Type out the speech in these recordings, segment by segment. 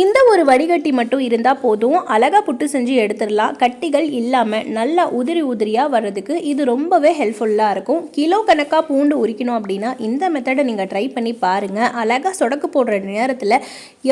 இந்த ஒரு வடிகட்டி மட்டும் இருந்தால் போதும். அழகாக புட்டு செஞ்சு எடுத்துடலாம். கட்டிகள் இல்லாமல் நல்லா உதிரி உதிரியாக வர்றதுக்கு இது ரொம்பவே ஹெல்ப்ஃபுல்லாக இருக்கும். கிலோ கணக்காக பூண்டு உரிக்கணும் அப்படின்னா இந்த மெத்தடை நீங்கள் ட்ரை பண்ணி பாருங்கள் அழகாக சொடக்கு போடுற நேரத்தில்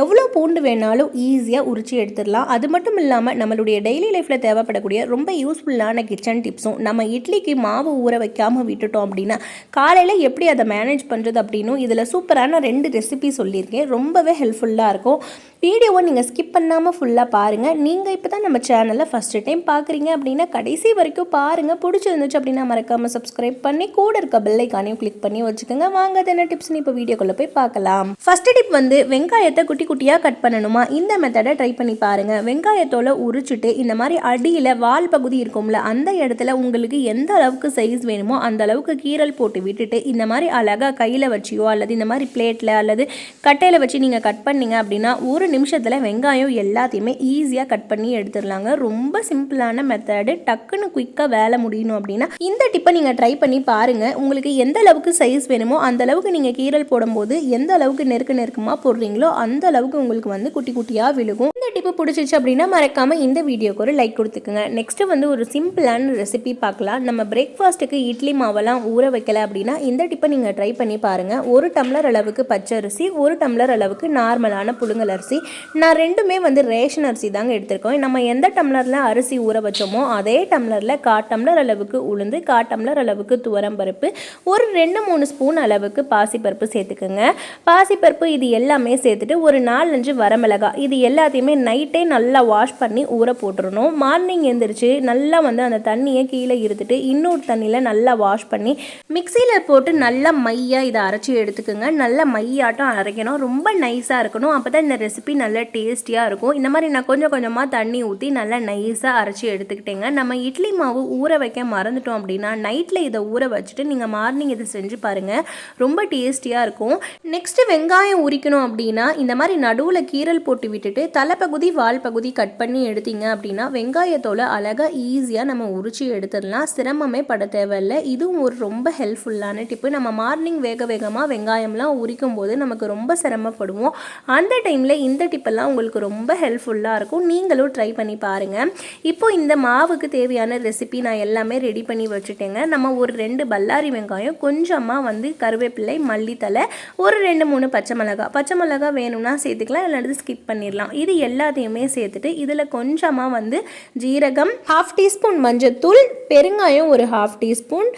எவ்வளோ பூண்டு வேணாலும் ஈஸியாக உரிச்சு எடுத்துடலாம். அது மட்டும் இல்லாமல் நம்மளுடைய டெய்லி லைஃப்பில் தேவைப்படக்கூடிய ரொம்ப யூஸ்ஃபுல்லான கிச்சன் டிப்ஸும் நம்ம இட்லிக்கு மாவு ஊற வைக்காமல் விட்டுட்டோம் அப்படின்னா காலையில் எப்படி அதை மேனேஜ் பண்ணுறது அப்படின்னும் இதில் சூப்பரான ரெண்டு ரெசிபி சொல்லியிருக்கேன். ரொம்பவே ஹெல்ப்ஃபுல்லாக இருக்கும். வீடியோவை நீங்கள் ஸ்கிப் பண்ணாமல் ஃபுல்லாக பாருங்கள் நீங்கள் இப்போ தான் நம்ம சேனலில் ஃபஸ்ட்டு டைம் பார்க்குறீங்க அப்படின்னா கடைசி வரைக்கும் பாருங்கள் பிடிச்சிருந்துச்சு அப்படின்னா மறக்காமல் சப்ஸ்கிரைப் பண்ணி கூட இருக்க பெல்லைக்கானையும் கிளிக் பண்ணி வச்சுக்கோங்க. வாங்க அது என்ன டிப்ஸ்னு இப்போ வீடியோக்குள்ளே போய் பார்க்கலாம். ஃபஸ்ட்டு டிப் வந்து வெங்காயத்தை குட்டி குட்டியாக கட் பண்ணணுமா? இந்த மெத்தடை ட்ரை பண்ணி பாருங்கள் வெங்காயத்தோல உரிச்சிட்டு இந்த மாதிரி அடியில் வால் பகுதி இருக்கும்ல அந்த இடத்துல உங்களுக்கு எந்த அளவுக்கு சைஸ் வேணுமோ அந்த அளவுக்கு கீரல் போட்டு விட்டுட்டு இந்த மாதிரி அழகாக கையில் வச்சியோ அல்லது இந்த மாதிரி பிளேட்டில் அல்லது கட்டையில் வச்சு நீங்கள் கட் பண்ணீங்க அப்படின்னா ஒரு நிமிஷத்தில் வெங்காயம் எல்லாத்தையுமே ஈஸியாக கட் பண்ணி எடுத்துடலாங்க. ரொம்ப சிம்பிளான மெத்தடு டக்குன்னு குயிக்காக வேலை முடியணும் அப்படின்னா இந்த டிப்பை நீங்கள் ட்ரை பண்ணி பாருங்கள் உங்களுக்கு எந்த அளவுக்கு சைஸ் வேணுமோ அந்த அளவுக்கு நீங்கள் கீரல் போடும்போது எந்த அளவுக்கு நெருக்க நெருக்கமாக போடுறீங்களோ அந்த அளவுக்கு உங்களுக்கு வந்து குட்டி குட்டியாக விழுகும். இந்த டிப்பு பிடிச்சிச்சு அப்படின்னா மறக்காமல் இந்த வீடியோக்கு ஒரு லைக் கொடுத்துக்குங்க. நெக்ஸ்ட்டு வந்து ஒரு சிம்பிளான ரெசிபி பார்க்கலாம். நம்ம பிரேக்ஃபாஸ்ட்டுக்கு இட்லி மாவெல்லாம் ஊற வைக்கல அப்படின்னா இந்த டிப்பை நீங்கள் ட்ரை பண்ணி பாருங்கள் ஒரு டம்ளர் அளவுக்கு பச்சரிசி ஒரு டம்ளர் அளவுக்கு நார்மலான புழுங்கல் அரிசி நான் ரெண்டுமே வந்து ரேஷன் அரிசி தாங்க எடுத்திருக்கோம். நம்ம எந்த டம்ளரில் அரிசி ஊற வச்சோமோ அதே டம்ளரில் கா டம்ளர் அளவுக்கு உளுந்து கா டம்ளர் அளவுக்கு துவரம்பருப்பு ஒரு ரெண்டு மூணு ஸ்பூன் அளவுக்கு பாசிப்பருப்பு சேர்த்துக்கோங்க. பாசிப்பருப்பு இது எல்லாமே சேர்த்துட்டு ஒரு நாலஞ்சு வரமிளகா இது எல்லாத்தையுமே நைட்டே நல்லா வாஷ் பண்ணி ஊற போட்டுடணும் மார்னிங் எழுந்திரிச்சு நல்லா வந்து அந்த தண்ணியை கீழே இருத்துட்டு இன்னொரு தண்ணியில் நல்லா வாஷ் பண்ணி மிக்சியில் போட்டு நல்லா மையாக இதை அரைச்சி எடுத்துக்கோங்க. நல்லா மையாட்டம் அரைக்கணும். ரொம்ப நைஸாக இருக்கணும். அப்போ தான் இந்த ரெசிபி நல்லா டேஸ்டியாக இருக்கும். இந்த மாதிரி நான் கொஞ்சம் கொஞ்சமாக தண்ணி ஊற்றி நல்லா நைஸாக அரைச்சி எடுத்துக்கிட்டேங்க. நம்ம இட்லி மாவு ஊற வைக்க மறந்துட்டோம் அப்படின்னா நைட்டில் இதை ஊற வச்சுட்டு நீங்கள் மார்னிங் இதை செஞ்சு பாருங்கள் ரொம்ப டேஸ்டியாக இருக்கும். நெக்ஸ்ட்டு வெங்காயம் உரிக்கணும் அப்படின்னா இந்த மாதிரி நடுவில் கீரல் போட்டு விட்டுட்டு தலைப்பகுதி வால் பகுதி கட் பண்ணி எடுத்தீங்க அப்படின்னா வெங்காயத்தோலை அழகாக ஈஸியாக நம்ம உரிச்சு எடுத்துடலாம். சிரமமே பட தேவையில்லை. இதுவும் ஒரு ரொம்ப ஹெல்ப்ஃபுல்லான டிப்பு நம்ம மார்னிங் வேக வேகமாக வெங்காயம்லாம் உரிக்கும் போது நமக்கு ரொம்ப சிரமப்படுவோம். அந்த டைமில் இந்த இந்த டிப்பெல்லாம் உங்களுக்கு ரொம்ப ஹெல்ப்ஃபுல்லாக இருக்கும். நீங்களும் ட்ரை பண்ணி பாருங்கள் இப்போ இந்த மாவுக்கு தேவையான ரெசிபி நான் எல்லாமே ரெடி பண்ணி வச்சுட்டேங்க. நம்ம ஒரு ரெண்டு பல்லாரி வெங்காயம் கொஞ்சமாக வந்து கருவேப்பிலை மல்லித்தலை ஒரு ரெண்டு மூணு பச்சை மிளகா பச்சை மிளகா வேணும்னா சேர்த்துக்கலாம் இல்லாட்டி ஸ்கிப் பண்ணிடலாம். இது எல்லாத்தையுமே சேர்த்துட்டு இதில் கொஞ்சமாக வந்து ஜீரகம் ஹாஃப் டீஸ்பூன் மஞ்சத்தூள் பெருங்காயம் ஒரு ஹாஃப் டீஸ்பூன்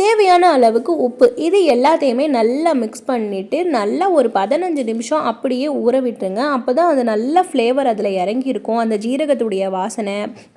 தேவையான அளவுக்கு உப்பு. இது எல்லாத்தையுமே நல்லா மிக்ஸ் பண்ணிவிட்டு நல்லா ஒரு பதினஞ்சு நிமிஷம் அப்படியே ஊற விட்டுருங்க. அப்போ தான் அது நல்ல ஃப்ளேவர் அதில் இறங்கியிருக்கும். அந்த ஜீரகத்துடைய வாசனை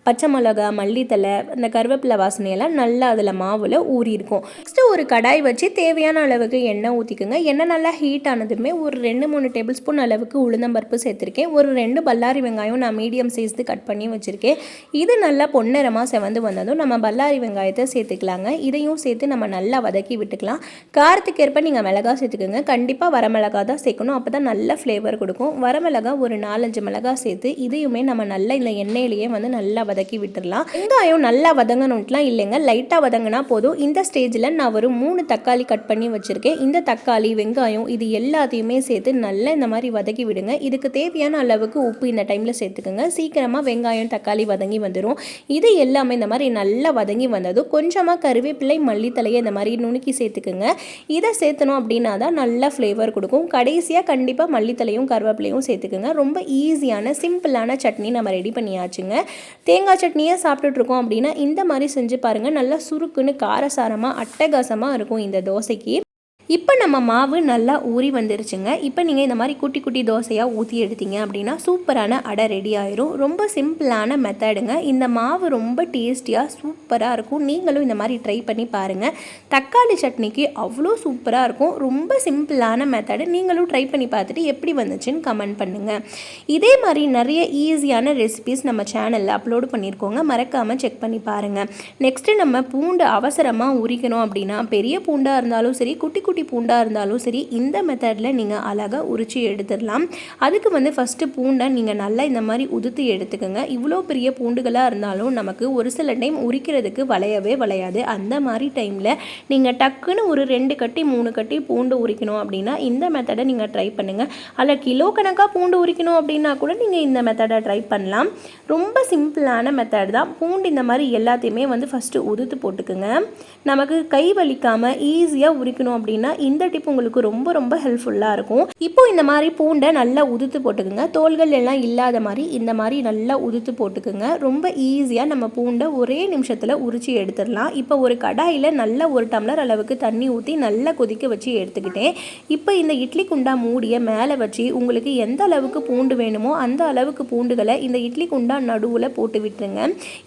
பச்சை மிளகா மல்லித்தலை அந்த கருவேப்பிலை வாசனையெல்லாம் நல்லா அதில் மாவில் ஊறியிருக்கும். நெக்ஸ்ட்டு ஒரு கடாய் வச்சு தேவையான அளவுக்கு எண்ணெய் ஊற்றிக்குங்க எண்ணெய் நல்லா ஹீட் ஆனதுமே ஒரு ரெண்டு மூணு டேபிள் ஸ்பூன் அளவுக்கு உளுந்தம்பருப்பு சேர்த்துருக்கேன். ஒரு ரெண்டு பல்லாரி வெங்காயம் நான் மீடியம் சைஸ்து கட் பண்ணி வச்சுருக்கேன். இது நல்லா பொன்னிறமாக செவந்து வந்ததும் நம்ம பல்லாரி வெங்காயத்தை சேர்த்துக்கலாங்க. இதையும் சேர்த்து நம்ம நல்லா வதக்கி விட்டுக்கலாம். காரத்துக்கு ஏற்ப நீங்கள் மிளகா சேர்த்துக்கோங்க கண்டிப்பாக வரமிளகா தான் சேர்க்கணும். அப்போ தான் நல்ல ஃப்ளேவர் கொடுக்கும். வரமிளகா ஒரு நாலஞ்சு மிளகா சேர்த்து இதையுமே நம்ம நல்லா இந்த எண்ணெயிலேயே வந்து நல்லா வதக்கி விட்டுடலாம் வெங்காயம் நல்லா வதங்கணும்ட்டுலாம் இல்லைங்க. லைட்டாக வதங்கினா போதும். இந்த ஸ்டேஜில் நான் ஒரு மூணு தக்காளி கட் பண்ணி வச்சுருக்கேன். இந்த தக்காளி வெங்காயம் இது எல்லாத்தையுமே சேர்த்து நல்லா இந்த மாதிரி வதக்கி விடுங்க. இதுக்கு தேவையான அளவுக்கு உப்பு இந்த டைமில் சேர்த்துக்கோங்க. சீக்கிரமாக வெங்காயம் தக்காளி வதங்கி வந்துடும் இது எல்லாமே இந்த மாதிரி நல்லா வதங்கி வந்ததும் கொஞ்சமாக கருவேப்பிலை பக்கத்துலேயே இந்த மாதிரி நுணுக்கி சேர்த்துக்குங்க. இதை சேர்த்தணும் அப்படின்னா தான் நல்லா ஃப்ளேவர் கொடுக்கும். கடைசியாக கண்டிப்பாக மல்லித்தலையும் கருவேப்பிலையும் சேர்த்துக்குங்க. ரொம்ப ஈஸியான சிம்பிளான சட்னி நம்ம ரெடி பண்ணியாச்சுங்க. தேங்காய் சட்னியை சாப்பிட்டுட்ருக்கோம் அப்படின்னா இந்த மாதிரி செஞ்சு பாருங்கள் நல்லா சுருக்குன்னு காரசாரமாக அட்டகாசமாக இருக்கும் இந்த தோசைக்கு. இப்போ நம்ம மாவு நல்லா ஊறி வந்துருச்சுங்க. இப்போ நீங்கள் இந்த மாதிரி குட்டி குட்டி தோசையாக ஊற்றி எடுத்தீங்க அப்படின்னா சூப்பரான அடை ரெடி ஆயிரும். ரொம்ப சிம்பிளான மெத்தடுங்க. இந்த மாவு ரொம்ப டேஸ்டியாக சூப்பராக இருக்கும். நீங்களும் இந்த மாதிரி ட்ரை பண்ணி பாருங்கள் தக்காளி சட்னிக்கு அவ்வளோ சூப்பராக இருக்கும். ரொம்ப சிம்பிளான மெத்தடு. நீங்களும் ட்ரை பண்ணி பார்த்துட்டு எப்படி வந்துச்சுன்னு கமெண்ட் பண்ணுங்கள் இதே மாதிரி நிறைய ஈஸியான ரெசிபிஸ் நம்ம சேனலில் அப்லோடு பண்ணியிருக்கோங்க மறக்காமல் செக் பண்ணி பாருங்கள் நெக்ஸ்ட்டு நம்ம பூண்டு அவசரமாக உரிக்கணும் அப்படின்னா பெரிய பூண்டாக இருந்தாலும் சரி குட்டி குட்டி குட்டி பூண்டாக இருந்தாலும் சரி இந்த மெத்தடில் நீங்கள் அழகாக உரிச்சு எடுத்துடலாம். அதுக்கு வந்து ஃபஸ்ட்டு பூண்டை நீங்கள் நல்லா இந்த மாதிரி உதுத்து எடுத்துக்கோங்க. இவ்வளோ பெரிய பூண்டுகளாக இருந்தாலும் நமக்கு ஒரு சில டைம் உரிக்கிறதுக்கு வளையவே வளையாது. அந்த மாதிரி டைமில் நீங்கள் டக்குன்னு ஒரு ரெண்டு கட்டி மூணு கட்டி பூண்டு உரிக்கணும் அப்படின்னா இந்த மெத்தடை நீங்கள் ட்ரை பண்ணுங்கள் அதில் கிலோ கணக்காக பூண்டு உரிக்கணும் அப்படின்னா கூட நீங்கள் இந்த மெத்தடை ட்ரை பண்ணலாம். ரொம்ப சிம்பிளான மெத்தட் தான். பூண்டு இந்த மாதிரி எல்லாத்தையுமே வந்து ஃபஸ்ட்டு உதுத்து போட்டுக்குங்க. நமக்கு கை வலிக்காமல் ஈஸியாக உரிக்கணும் அப்படின்னா இந்த டிப் உங்களுக்கு ரொம்ப ரொம்ப ஹெல்ப்ஃபுல்லாக இருக்கும். இப்போ இந்த மாதிரி பூண்டை நல்லா உதுத்து போட்டுக்குங்க. தோள்கள் எல்லாம் இல்லாத மாதிரி இந்த மாதிரி நல்லா உதுத்து போட்டுக்குங்க. ரொம்ப ஈஸியாக நம்ம பூண்டை ஒரே நிமிஷத்தில் உரிச்சு எடுத்துடலாம். இப்போ ஒரு கடாயில் நல்லா ஒரு டம்ளர் அளவுக்கு தண்ணி ஊற்றி நல்லா கொதிக்க வச்சு எடுத்துக்கிட்டேன். இப்போ இந்த இட்லி குண்டா மூடிய மேலே வச்சு உங்களுக்கு எந்த அளவுக்கு பூண்டு வேணுமோ அந்த அளவுக்கு பூண்டுகளை இந்த இட்லி குண்டா நடுவில் போட்டு விட்டுருங்க.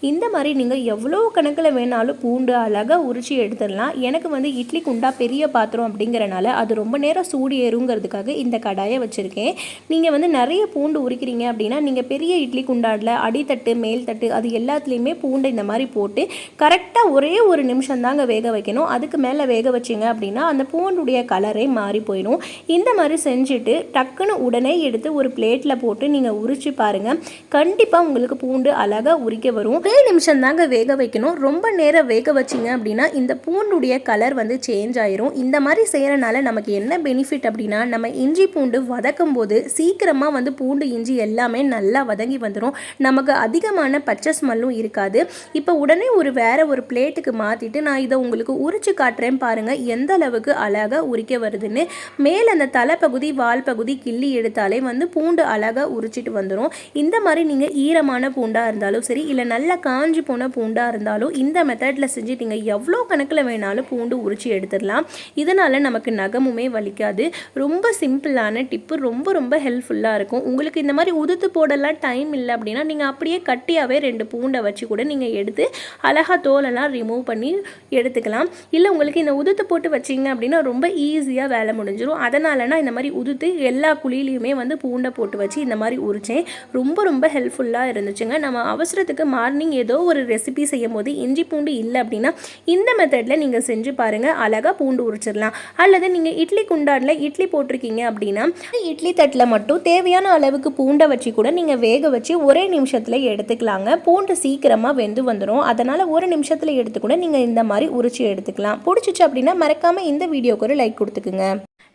இந்த மாதிரி நீங்கள் எவ்வளோ கணக்கில் வேணாலும் பூண்டு அழகாக உரிச்சு எடுத்துடலாம். எனக்கு வந்து இட்லி குண்டா பெரிய பாத்திரம் அப்படிங்கிறனால அது ரொம்ப நேரம் சூடு ஏறுங்கிறதுக்காக இந்த கடாயை வச்சுருக்கேன். நீங்கள் வந்து நிறைய பூண்டு உரிக்கிறீங்க அப்படின்னா நீங்கள் பெரிய இட்லி குண்டாடில் அடித்தட்டு மேல் தட்டு அது எல்லாத்துலேயுமே பூண்டை இந்த மாதிரி போட்டு கரெக்டாக ஒரே ஒரு நிமிஷம் தாங்க வேக வைக்கணும். அதுக்கு மேலே வேக வச்சிங்க அப்படின்னா அந்த பூண்டுடைய கலரே மாறி போயிடும். இந்த மாதிரி செஞ்சுட்டு டக்குன்னு உடனே எடுத்து ஒரு பிளேட்டில் போட்டு நீங்கள் உரிச்சு பாருங்கள் கண்டிப்பாக உங்களுக்கு பூண்டு அழகாக உரிக்க வரும். ஒரே நிமிஷம் தாங்க வேக வைக்கணும். ரொம்ப நேரம் வேக வச்சிங்க அப்படின்னா இந்த பூண்டுடைய கலர் வந்து சேஞ்ச் ஆயிரும். இந்த மாதிரி செய்கிறனால நமக்கு என்ன பெனிஃபிட் அப்படின்னா நம்ம இஞ்சி பூண்டு வதக்கும் போது சீக்கிரமாக வந்து பூண்டு இஞ்சி எல்லாமே நல்லா வதங்கி வந்துடும் நமக்கு அதிகமான பச்சை ஸ்மெல்லும் இருக்காது. இப்போ உடனே ஒரு வேற ஒரு பிளேட்டுக்கு மாற்றிட்டு நான் இதை உங்களுக்கு உரிச்சு காட்டுறேன் பாருங்கள் எந்த அளவுக்கு அழகாக உரிக்க வருதுன்னு. மேலே அந்த தலைப்பகுதி வால் பகுதி கிள்ளி எடுத்தாலே வந்து பூண்டு அழகாக உரிச்சிட்டு வந்துடும் இந்த மாதிரி நீங்கள் ஈரமான பூண்டாக இருந்தாலும் சரி இல்லை நல்லா காஞ்சி போன பூண்டாக இருந்தாலும் இந்த மெத்தடில் செஞ்சு நீங்கள் எவ்வளோ கணக்கில் வேணாலும் பூண்டு உரிச்சு எடுத்துடலாம். இதனால் நமக்கு நகமுமே வலிக்காது. ரொம்ப சிம்பிளான டிப்பு. ரொம்ப ரொம்ப ஹெல்ப்ஃபுல்லாக இருக்கும். உங்களுக்கு இந்த மாதிரி உதுத்து போடலாம் டைம் இல்லை அப்படின்னா நீங்கள் அப்படியே கட்டியாகவே ரெண்டு பூண்டை வச்சு கூட நீங்கள் எடுத்து அழகாக தோலெல்லாம் ரிமூவ் பண்ணி எடுத்துக்கலாம். இல்லை உங்களுக்கு இந்த உதுத்து போட்டு வச்சிங்க அப்படின்னா ரொம்ப ஈஸியாக வேலை முடிஞ்சிடும் அதனாலனா இந்த மாதிரி உதுத்து எல்லா குழியிலையுமே வந்து பூண்டை போட்டு வச்சு இந்த மாதிரி உரிச்சேன். ரொம்ப ரொம்ப ஹெல்ப்ஃபுல்லாக இருந்துச்சுங்க. நம்ம அவசரத்துக்கு மார்னிங் ஏதோ ஒரு ரெசிபி செய்யும் போது இஞ்சி பூண்டு இல்லை அப்படின்னா இந்த மெத்தடில் நீங்கள் செஞ்சு பாருங்கள் அழகாக பூண்டு உரிச்சிடலாம். அல்லது நீங்கள் இட்லி குண்டானில் இட்லி போட்டிருக்கீங்க அப்படின்னா இட்லி தட்டில் மட்டும் தேவையான அளவுக்கு பூண்டை வச்சு கூட நீங்கள் வேக வச்சு ஒரே நிமிஷத்தில் எடுத்துக்கலாங்க. பூண்டு சீக்கிரமாக வெந்து வந்துடும் அதனால் ஒரு நிமிஷத்தில் எடுத்து கூட நீங்கள் இந்த மாதிரி உரிச்சு எடுத்துக்கலாம். பிடிச்சிச்சு அப்படின்னா மறக்காமல் இந்த வீடியோக்கு ஒரு லைக் கொடுத்துக்குங்க.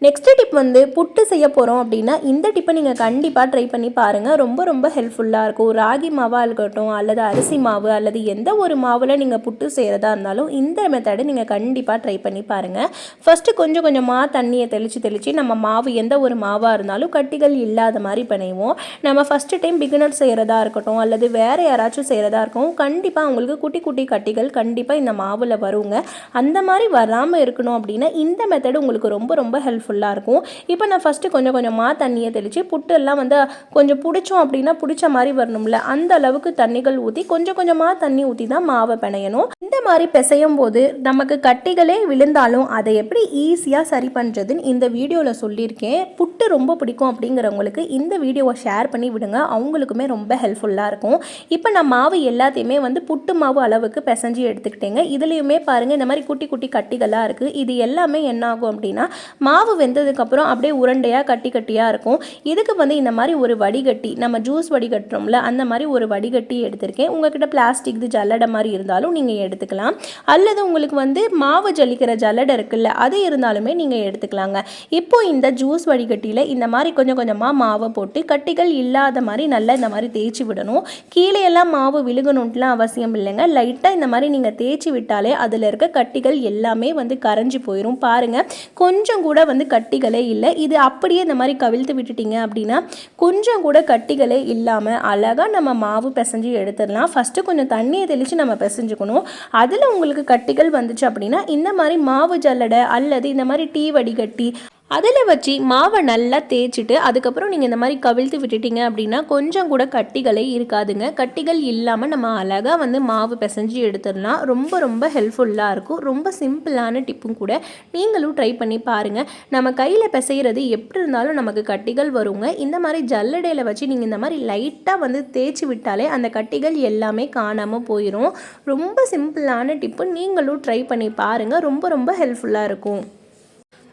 நெக்ஸ்ட் டிப் வந்து புட்டு செய்ய போகிறோம் அப்படின்னா இந்த டிப்பை நீங்கள் கண்டிப்பாக ட்ரை பண்ணி பாருங்கள் ரொம்ப ரொம்ப ஹெல்ப்ஃபுல்லாக இருக்கும். ராகி மாவாக இருக்கட்டும் அல்லது அரிசி மாவு அல்லது எந்த ஒரு மாவில் நீங்கள் புட்டு செய்கிறதா இருந்தாலும் இந்த மெத்தடை நீங்கள் கண்டிப்பாக ட்ரை பண்ணி பாருங்கள் ஃபஸ்ட்டு கொஞ்சம் கொஞ்சமாக தண்ணியை தெளித்து தெளித்து நம்ம மாவு எந்த ஒரு மாவாக இருந்தாலும் கட்டிகள் இல்லாத மாதிரி பண்ணிவோம் நம்ம ஃபஸ்ட்டு டைம் பிகினர் செய்கிறதா இருக்கட்டும் அல்லது வேறு யாராச்சும் செய்கிறதா இருக்கும் கண்டிப்பாக அவங்களுக்கு குட்டி குட்டி கட்டிகள் கண்டிப்பாக இந்த மாவில் வருங்க. அந்த மாதிரி வராமல் இருக்கணும் அப்படின்னா இந்த மெத்தடு உங்களுக்கு ரொம்ப ரொம்ப ஹெல்ப்ஃபுல் ஃபுல்லாக இருக்கும். இப்போ நான் ஃபஸ்ட்டு கொஞ்சம் கொஞ்சமாக தண்ணியை தெளித்து புட்டு எல்லாம் வந்து கொஞ்சம் பிடிச்சோம் அப்படின்னா பிடிச்ச மாதிரி வரணும்ல. அந்த அளவுக்கு தண்ணிகள் ஊற்றி கொஞ்சம் கொஞ்சமாக தண்ணி ஊற்றி தான் மாவை பிணையணும். இந்த மாதிரி பிசையும் போது நமக்கு கட்டிகளே விழுந்தாலும் அதை எப்படி ஈஸியாக சரி பண்ணுறதுன்னு இந்த வீடியோவில் சொல்லியிருக்கேன். புட்டு ரொம்ப பிடிக்கும் அப்படிங்கிறவங்களுக்கு இந்த வீடியோவை ஷேர் பண்ணி விடுங்க. அவங்களுக்குமே ரொம்ப ஹெல்ப்ஃபுல்லாக இருக்கும். இப்போ நான் மாவு எல்லாத்தையுமே வந்து புட்டு மாவு அளவுக்கு பிசைஞ்சு எடுத்துக்கிட்டேங்க. இதுலேயுமே பாருங்கள் இந்த மாதிரி குட்டி குட்டி கட்டிகளாக இருக்குது இது எல்லாமே என்ன ஆகும் அப்படின்னா மாவு வெந்ததுக்கப்புறம் அப்படியே உருண்டையாக கட்டி கட்டியாக இருக்கும். இதுக்கு வந்து இந்த மாதிரி ஒரு வடிகட்டி நம்ம ஜூஸ் வடிகட்டுறோம்ல அந்த மாதிரி ஒரு வடிகட்டி எடுத்திருக்கேன். உங்ககிட்ட பிளாஸ்டிக் இது ஜல்லடை மாதிரி இருந்தாலும் நீங்கள் எடுத்துக்கலாம். அல்லது உங்களுக்கு வந்து மாவு ஜலிக்கிற ஜல்லடை இருக்குல்ல அது இருந்தாலுமே நீங்கள் எடுத்துக்கலாங்க. இப்போ இந்த ஜூஸ் வடிகட்டியில் இந்த மாதிரி கொஞ்சம் கொஞ்சமாக மாவை போட்டு கட்டிகள் இல்லாத மாதிரி நல்லா இந்த மாதிரி தேய்ச்சி விடணும். கீழே எல்லாம் மாவு விழுகணுன்ட்டுலாம் அவசியம் இல்லைங்க. லைட்டாக இந்த மாதிரி நீங்கள் தேய்ச்சி விட்டாலே அதில் இருக்க கட்டிகள் எல்லாமே வந்து கரைஞ்சி போயிடும் பாருங்கள் கொஞ்சம் கூட வந்து கட்டிகளே இல்லை. இது அப்படியே இந்த மாதிரி கவிழ்த்து விட்டுட்டீங்க அப்படின்னா கொஞ்சம் கூட கட்டிகளே இல்லாமல் அழகாக நம்ம மாவு பிசைஞ்சு எடுத்துடலாம். ஃபஸ்ட்டு கொஞ்சம் தண்ணியை தெளித்து நம்ம பிசைஞ்சுக்கணும். அதில் உங்களுக்கு கட்டிகள் வந்துச்சு அப்படின்னா இந்த மாதிரி மாவு ஜல்லடை அல்லது இந்த மாதிரி டீ வடிகட்டி அதில் வச்சு மாவை நல்லா தேய்ச்சிட்டு அதுக்கப்புறம் நீங்கள் இந்த மாதிரி கவிழ்த்து விட்டுட்டீங்க அப்படின்னா கொஞ்சம் கூட கட்டிகளே இருக்காதுங்க. கட்டிகள் இல்லாமல் நம்ம அழகாக வந்து மாவு பிசைஞ்சு எடுத்துடலாம். ரொம்ப ரொம்ப ஹெல்ப்ஃபுல்லாக இருக்கும். ரொம்ப சிம்பிளான டிப்பும் கூட நீங்களும் ட்ரை பண்ணி பாருங்கள் நம்ம கையில் பிசைகிறது எப்படி இருந்தாலும் நமக்கு கட்டிகள் வருங்க. இந்த மாதிரி ஜல்லடையில் வச்சு நீங்கள் இந்த மாதிரி லைட்டாக வந்து தேய்ச்சி விட்டாலே அந்த கட்டிகள் எல்லாமே காணாமல் போயிடும் ரொம்ப சிம்பிளான டிப்பு. நீங்களும் ட்ரை பண்ணி பாருங்கள் ரொம்ப ரொம்ப ஹெல்ப்ஃபுல்லாக இருக்கும்.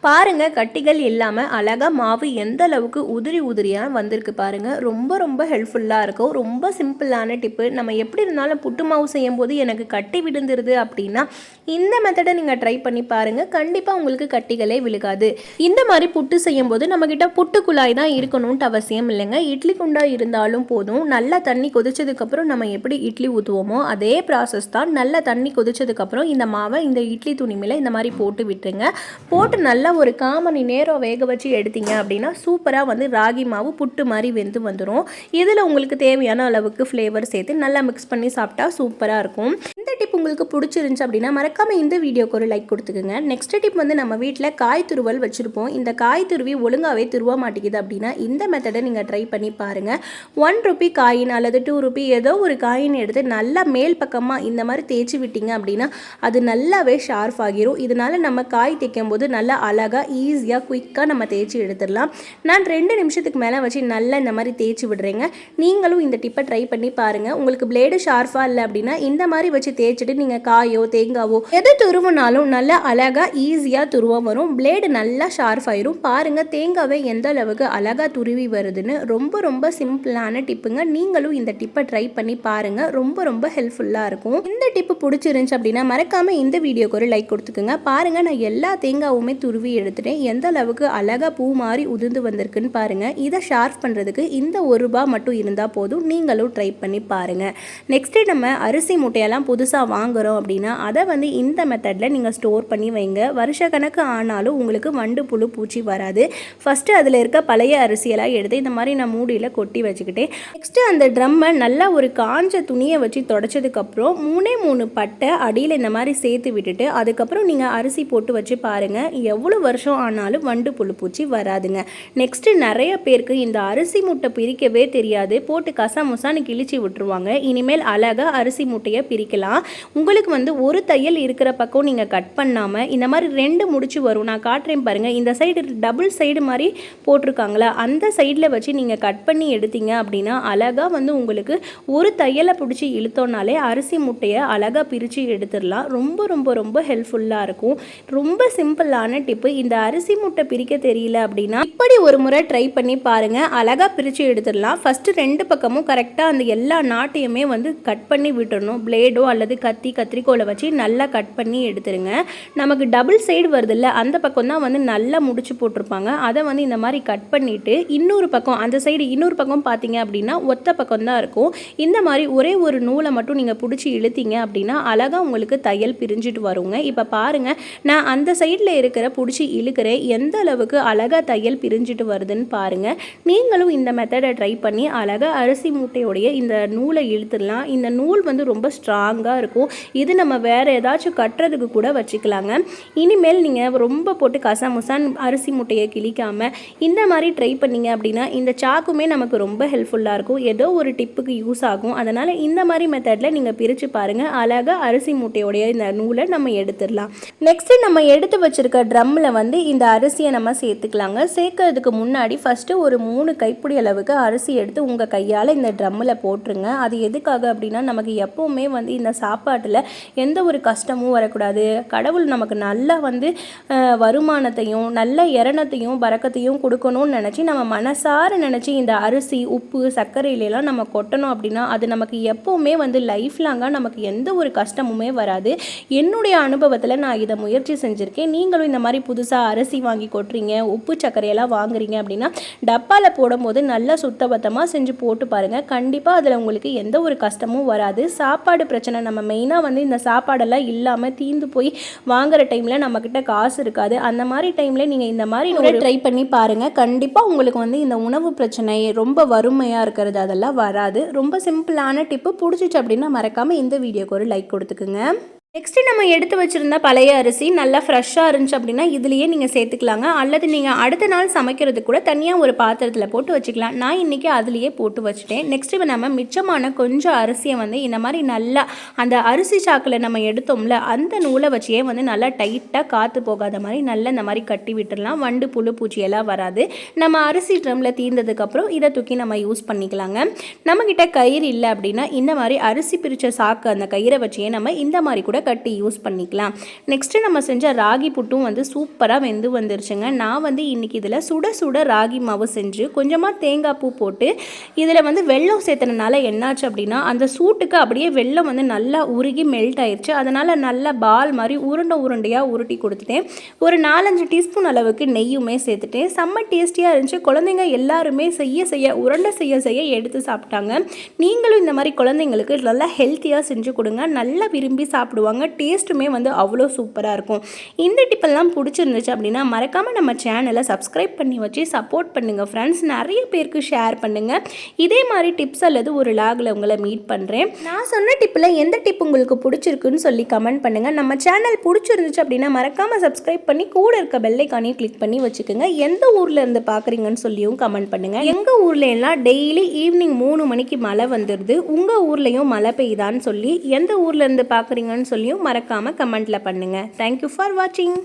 பாருங்க கட்டிகள் இல்லாமல் அழகாக மாவு எந்த அளவுக்கு உதிரி உதிரியாக வந்திருக்கு பாருங்க. ரொம்ப ரொம்ப ஹெல்ப்ஃபுல்லாக இருக்கும். ரொம்ப சிம்பிளான டிப்பு நம்ம எப்படி இருந்தாலும் புட்டு மாவு செய்யும் போது எனக்கு கட்டி விழுந்துருது அப்படின்னா இந்த மெத்தடை நீங்கள் ட்ரை பண்ணி பாருங்க. கண்டிப்பாக உங்களுக்கு கட்டிகளே விழுகாது. இந்த மாதிரி புட்டு செய்யும் போது நம்மக்கிட்ட புட்டு குழாய் தான் இருக்கணும்ட்டு அவசியம் இல்லைங்க. இட்லி குண்டா இருந்தாலும் போதும். நல்லா தண்ணி கொதிச்சதுக்கப்புறம் நம்ம எப்படி இட்லி ஊற்றுவோமோ அதே ப்ராசஸ் தான். நல்லா தண்ணி கொதிச்சதுக்கப்புறம் இந்த மாவை இந்த இட்லி துணி மேலே இந்த மாதிரி போட்டு விட்டுருங்க. போட்டு நல்லா ஒரு கால் மணி நேரம் வேக வச்சு எடுத்தீங்க அப்படின்னா சூப்பராக வந்து ராகி மாவு புட்டு மாதிரி வெந்து வந்துடும் இதில் உங்களுக்கு தேவையான அளவுக்கு ஃப்ளேவர் சேர்த்து நல்லா மிக்ஸ் பண்ணி சாப்பிட்டா சூப்பராக இருக்கும். உங்களுக்கு பிடிச்சிருந்துச்சு அப்படின்னா மறக்காமல் இந்த வீடியோக்கு ஒரு லைக் கொடுத்துக்குங்க. நெக்ஸ்ட் டிப் வந்து நம்ம வீட்டில் காய் துருவல் வச்சுருப்போம். இந்த காய் துருவி ஒழுங்காகவே துருவ மாட்டேங்குது அப்படின்னா இந்த மெத்தடை நீங்கள் ட்ரை பண்ணி பாருங்கள் ஒன் ருபி காயின் அல்லது டூ ருபி ஏதோ ஒரு காயின் எடுத்து நல்லா மேல் பக்கமாக இந்த மாதிரி தேய்ச்சி விட்டீங்க அப்படின்னா அது நல்லாவே ஷார்ப் ஆகிரும். இதனால நம்ம காய் தேய்க்கும் போது நல்லா அழகாக ஈஸியாக குயிக்காக நம்ம தேய்ச்சி எடுத்துடலாம். நான் ரெண்டு நிமிஷத்துக்கு மேலே வச்சு நல்லா இந்த மாதிரி தேய்ச்சி விடுறேங்க. நீங்களும் இந்த டிப்பை ட்ரை பண்ணி பாருங்கள் உங்களுக்கு பிளேடு ஷார்ப்பாக இல்லை அப்படின்னா இந்த மாதிரி வச்சு தேய்ச்சிட்டு நீங்கள் காயோ தேங்காவோ எது துருவினாலும் நல்லா அழகாக ஈஸியாக துருவ வரும். பிளேடு நல்லா ஷார்ப் ஆயிரும். பாருங்கள் தேங்காவை எந்த அளவுக்கு அழகாக துருவி வருதுன்னு. ரொம்ப ரொம்ப சிம்பிளான டிப்புங்க நீங்களும் இந்த டிப்பை ட்ரை பண்ணி பாருங்கள் ரொம்ப ரொம்ப ஹெல்ப்ஃபுல்லாக இருக்கும். இந்த டிப்பு பிடிச்சிருந்துச்சு அப்படின்னா மறக்காமல் இந்த வீடியோக்கு ஒரு லைக் கொடுத்துக்குங்க. பாருங்கள் நான் எல்லா தேங்காவுமே துருவி எடுத்துட்டேன். எந்த அளவுக்கு அழகாக பூ மாதிரி உதிர்ந்து வந்திருக்குன்னு பாருங்கள் இதை ஷார்ப் பண்ணுறதுக்கு இந்த ஒரு ரூபா மட்டும் இருந்தால் போதும். நீங்களும் ட்ரை பண்ணி பாருங்கள் நெக்ஸ்ட்டு நம்ம அரிசி மூட்டையெல்லாம் புதுசாக வாங்குகிறோம் அப்படின்னா அதை வந்து இந்த மெத்தடில் நீங்கள் ஸ்டோர் பண்ணி வைங்க. வருஷக்கணக்கு ஆனாலும் உங்களுக்கு வண்டு புழு பூச்சி வராது. ஃபஸ்ட்டு அதில் இருக்க பழைய அரிசியெல்லாம் எடுத்து இந்த மாதிரி நான் மூடியில் கொட்டி வச்சுக்கிட்டேன். நெக்ஸ்ட்டு அந்த ட்ரம்மை நல்லா ஒரு காஞ்ச துணியை வச்சு தொடச்சதுக்கப்புறம் மூணே மூணு பட்டை அடியில் இந்த மாதிரி சேர்த்து விட்டுட்டு அதுக்கப்புறம் நீங்கள் அரிசி போட்டு வச்சு பாருங்கள் எவ்வளோ வருஷம் ஆனாலும் வண்டு புழு பூச்சி வராதுங்க. நெக்ஸ்ட்டு நிறைய பேருக்கு இந்த அரிசி முட்டை பிரிக்கவே தெரியாது. போட்டு கசமுசான்னு கிழிச்சு விட்டுருவாங்க. இனிமேல் அழகாக அரிசி முட்டையை பிரிக்கலாம். உங்களுக்கு வந்து ஒரு தையல் இருக்கிற பக்கம் நீங்கள் கட் பண்ணாமல் இந்த மாதிரி ரெண்டு முடிச்சு வரும். நான் காட்டுறேன் பாருங்கள் இந்த சைடு டபுள் சைடு மாதிரி போட்டிருக்காங்களா அந்த சைடில் வச்சு நீங்கள் கட் பண்ணி எடுத்தீங்க அப்படின்னா அழகாக வந்து உங்களுக்கு ஒரு தையலை பிடிச்சி இழுத்தோன்னாலே அரிசி முட்டையை அழகாக பிரித்து எடுத்துடலாம். ரொம்ப ரொம்ப ரொம்ப ஹெல்ப்ஃபுல்லாக இருக்கும். ரொம்ப சிம்பிளான டிப்பு இந்த அரிசி முட்டை பிரிக்க தெரியல அப்படின்னா இப்படி ஒரு முறை ட்ரை பண்ணி பாருங்கள் அழகாக பிரித்து எடுத்துடலாம். ஃபஸ்ட்டு ரெண்டு பக்கமும் கரெக்டாக அந்த எல்லா நாட்டையுமே வந்து கட் பண்ணி விட்டுடணும். பிளேடோ அல்லது கத்தி கத்திரிக்கோலை வச்சு நல்லா கட் பண்ணி எடுத்துருங்க. நமக்கு டபுள் சைடு வருதுல்ல அந்த பக்கம் தான் வந்து நல்லா முடிச்சு போட்டிருப்பாங்க. அதை வந்து இந்த மாதிரி கட் பண்ணிவிட்டு இன்னொரு பக்கம் அந்த சைடு இன்னொரு பக்கம் பார்த்தீங்க அப்படின்னா ஒத்த பக்கம் தான் இருக்கும். இந்த மாதிரி ஒரே ஒரு நூலை மட்டும் நீங்கள் பிடிச்சி இழுத்தீங்க அப்படின்னா அழகாக உங்களுக்கு தையல் பிரிஞ்சுட்டு வருங்க. இப்போ பாருங்கள் நான் அந்த சைடில் இருக்கிற பிடிச்சி இழுக்கிறேன். எந்த அளவுக்கு அழகாக தையல் பிரிஞ்சுட்டு வருதுன்னு பாருங்கள் நீங்களும் இந்த மெத்தடை ட்ரை பண்ணி அழகாக அரிசி மூட்டையுடைய இந்த நூலை இழுத்துடலாம். இந்த நூல் வந்து ரொம்ப ஸ்ட்ராங்காக இருக்கும். இது நம்ம வேறு ஏதாச்சும் கட்டுறதுக்கு கூட வச்சுக்கலாங்க. இனிமேல் நீங்கள் ரொம்ப போட்டு கசமுசான் அரிசி மூட்டையை கிழிக்காமல் இந்த மாதிரி ட்ரை பண்ணிங்க அப்படின்னா இந்த சாக்குமே நமக்கு ரொம்ப ஹெல்ப்ஃபுல்லாக இருக்கும். ஏதோ ஒரு டிப்புக்கு யூஸ் ஆகும். அதனால் இந்த மாதிரி மெத்தடில் நீங்கள் பிரித்து பாருங்கள் அழகாக அரிசி மூட்டையோடைய இந்த நூலை நம்ம எடுத்துடலாம். நெக்ஸ்ட்டு நம்ம எடுத்து வச்சிருக்க ட்ரம்மில் வந்து இந்த அரிசியை நம்ம சேர்த்துக்கலாங்க. சேர்க்கறதுக்கு முன்னாடி ஃபஸ்ட்டு ஒரு மூணு கைப்பிடி அளவுக்கு அரிசி எடுத்து உங்கள் கையால் இந்த ட்ரம்மில் போட்டுருங்க. அது எதுக்காக அப்படின்னா நமக்கு எப்போவுமே வந்து இந்த சாப்பாடு வழிபாட்டில் எந்த ஒரு கஷ்டமும் வரக்கூடாது. கடவுள் நமக்கு நல்லா வந்து வருமானத்தையும் நல்ல இரணத்தையும் பறக்கத்தையும் கொடுக்கணும்னு நினச்சி நம்ம மனசார நினச்சி இந்த அரிசி உப்பு சர்க்கரையிலலாம் நம்ம கொட்டணும் அப்படின்னா அது நமக்கு எப்போவுமே வந்து லைஃப் லாங்காக நமக்கு எந்த ஒரு கஷ்டமுமே வராது. என்னுடைய அனுபவத்தில் நான் இதை முயற்சி செஞ்சுருக்கேன். நீங்களும் இந்த மாதிரி புதுசாக அரிசி வாங்கி கொட்டுறீங்க உப்பு சர்க்கரையெல்லாம் வாங்குறீங்க அப்படின்னா டப்பாவில் போடும்போது நல்லா சுத்தபத்தமாக செஞ்சு போட்டு பாருங்கள் கண்டிப்பாக அதில் உங்களுக்கு எந்த ஒரு கஷ்டமும் வராது. சாப்பாடு பிரச்சனை நம்ம மெயின் மெயினாக வந்து இந்த சாப்பாடெல்லாம் இல்லாமல் தீந்து போய் வாங்குற டைமில் நம்மக்கிட்ட காசு இருக்காது. அந்த மாதிரி டைமில் நீங்கள் இந்த மாதிரி ஒரு ட்ரை பண்ணி பாருங்கள் கண்டிப்பாக உங்களுக்கு வந்து இந்த உணவு பிரச்சனை ரொம்ப வறுமையாக இருக்கிறது அதெல்லாம் வராது. ரொம்ப சிம்பிளான டிப்பு பிடிச்சிச்சு அப்படின்னா மறக்காமல் இந்த வீடியோக்கு ஒரு லைக் கொடுத்துக்குங்க. நெக்ஸ்ட்டு நம்ம எடுத்து வச்சுருந்த பழைய அரிசி நல்லா ஃப்ரெஷ்ஷாக இருந்துச்சு அப்படின்னா இதுலேயே நீங்கள் சேர்த்துக்கலாங்க. அல்லது நீங்கள் அடுத்த நாள் சமைக்கிறதுக்கு கூட தனியாக ஒரு பாத்திரத்தில் போட்டு வச்சுக்கலாம். நான் இன்றைக்கி அதுலேயே போட்டு வச்சுட்டேன். நெக்ஸ்ட்டு நம்ம மிச்சமான கொஞ்சம் அரிசியை வந்து இந்த மாதிரி நல்லா அந்த அரிசி சாக்கில் நம்ம எடுத்தோம்ல அந்த நூலை வச்சே வந்து நல்லா டைட்டாக காற்று போகாத மாதிரி நல்லா இந்த மாதிரி கட்டி விட்டுடலாம் வண்டு புழு பூச்சியெல்லாம் வராது. நம்ம அரிசி ட்ரம்மில் தீர்ந்ததுக்கப்புறம் இதை தூக்கி நம்ம யூஸ் பண்ணிக்கலாங்க. நம்மக்கிட்ட கயிறு இல்லை அப்படின்னா இந்த மாதிரி அரிசி பிரித்த சாக்கு அந்த கயிறை வச்சே நம்ம இந்த மாதிரி கூட கட்டி யூஸ் பண்ணிக்கலாம். நெக்ஸ்ட்டு நம்ம செஞ்ச ராகி புட்டும் வந்து சூப்பராக வெந்து வந்துருச்சுங்க. நான் வந்து இன்றைக்கி இதில் சுட சுட ராகி மாவு செஞ்சு கொஞ்சமாக தேங்காய் பூ போட்டு இதில் வந்து வெள்ளம் சேர்த்தனால என்னாச்சு அப்படின்னா அந்த சூட்டுக்கு அப்படியே வெள்ளம் வந்து நல்லா உருகி மெல்ட் ஆயிடுச்சு அதனால் நல்லா பால் மாதிரி உருண்டை உருண்டையாக உருட்டி கொடுத்துட்டேன். ஒரு நாலஞ்சு டீஸ்பூன் அளவுக்கு நெய்யுமே சேர்த்துட்டேன். செம்ம டேஸ்டியாக இருந்துச்சு. குழந்தைங்க எல்லாருமே செய்ய செய்ய உருண்டை செய்ய செய்ய எடுத்து சாப்பிட்டாங்க. நீங்களும் இந்த மாதிரி குழந்தைங்களுக்கு நல்லா ஹெல்த்தியாக செஞ்சு கொடுங்க. நல்லா விரும்பி சாப்பிடுவாங்க. டேஸ்ட்டுமே வந்து அவ்வளோ சூப்பராக இருக்கும். இந்த டிப்பெல்லாம் பிடிச்சிருந்துச்சு அப்படின்னா மறக்காமல் நம்ம சேனலை சப்ஸ்கிரைப் பண்ணி வச்சு சப்போர்ட் பண்ணுங்கள் ஃப்ரெண்ட்ஸ் நிறைய பேருக்கு ஷேர் பண்ணுங்கள் இதே மாதிரி டிப்ஸ் அல்லது ஒரு லாகில் உங்களை மீட் பண்ணுறேன் நான் சொன்ன டிப்பில் எந்த டிப் உங்களுக்கு பிடிச்சிருக்குன்னு சொல்லி கமெண்ட் பண்ணுங்கள் நம்ம சேனல் பிடிச்சிருந்துச்சு அப்படின்னா மறக்காமல் சப்ஸ்கிரைப் பண்ணி கூட இருக்க பெல்லைக்கானையும் கிளிக் பண்ணி வச்சுக்கோங்க. எந்த ஊரில் இருந்து பார்க்குறீங்கன்னு சொல்லியும் கமெண்ட் பண்ணுங்கள் எங்கள் ஊரில் எல்லாம் டெய்லி ஈவினிங் மூணு மணிக்கு மழை வந்துடுது உங்கள் ஊர்லேயும் மழை பெய்யுதான்னு சொல்லி எந்த ஊரில் இருந்து பார்க்குறீங்கன்னு சொல்லி சொல்லியும் மறக்காமல் கமெண்ட்டில் பண்ணுங்கள் தேங்க்யூ ஃபார் வாட்சிங்